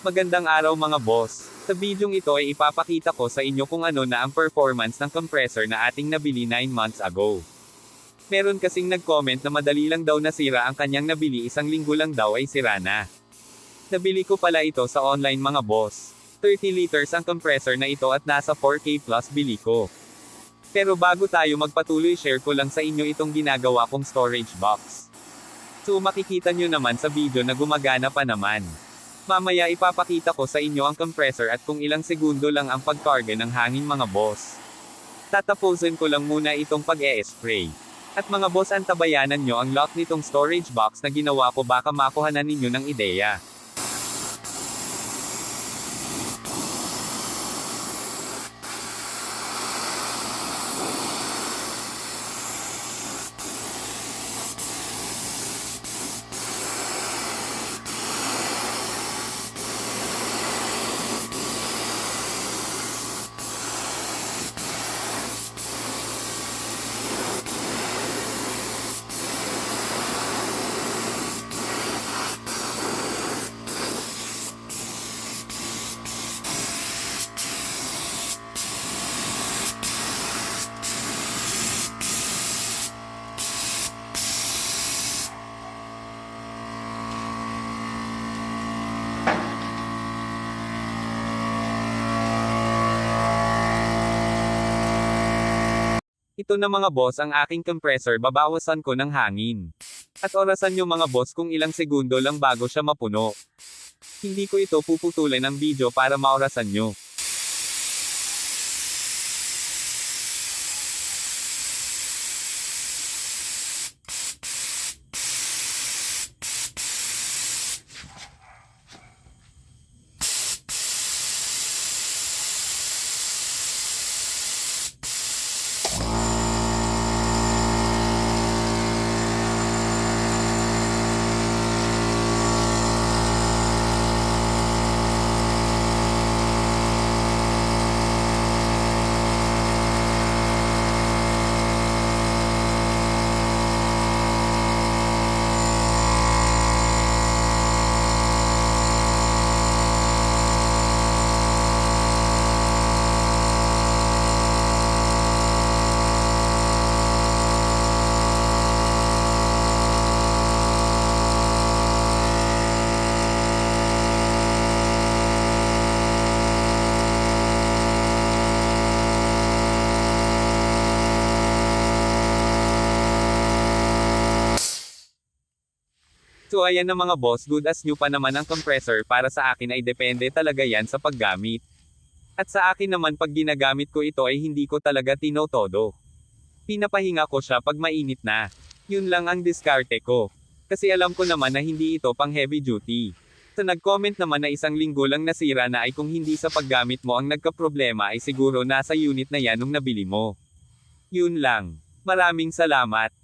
Magandang araw mga boss. Sa bidyong ito ay ipapakita ko sa inyo kung ano na ang performance ng compressor na ating nabili 9 months ago. Meron kasing nag-comment na madali lang daw nasira ang kanyang nabili isang linggo lang daw ay sira na. Nabili ko pala ito sa online mga boss. 30 liters ang compressor na ito at nasa 4K plus bili ko. Pero bago tayo magpatuloy share ko lang sa inyo itong ginagawa kong storage box. So makikita nyo naman sa video na gumagana pa naman. Mamaya ipapakita ko sa inyo ang compressor at kung ilang segundo lang ang pagkarga ng hangin mga boss. Tatapusin ko lang muna itong pag-e-spray. At mga boss antabayanan nyo ang lock nitong storage box na ginawa ko baka makuhanan ninyo ng ideya. Ito na mga boss ang aking compressor babawasan ko ng hangin. At orasan nyo mga boss kung ilang segundo lang bago siya mapuno. Hindi ko ito puputulin ng video para maorasan nyo. So ayan na mga boss, good as new pa naman ang compressor para sa akin ay depende talaga yan sa paggamit. At sa akin naman pag ginagamit ko ito ay hindi ko talaga tinotodo. Pinapahinga ko siya pag mainit na. Yun lang ang diskarte ko. Kasi alam ko naman na hindi ito pang heavy duty. Sa nag-comment naman na isang linggo lang nasira na ay kung hindi sa paggamit mo ang nagka-problema ay siguro nasa unit na yan nung nabili mo. Yun lang. Maraming salamat.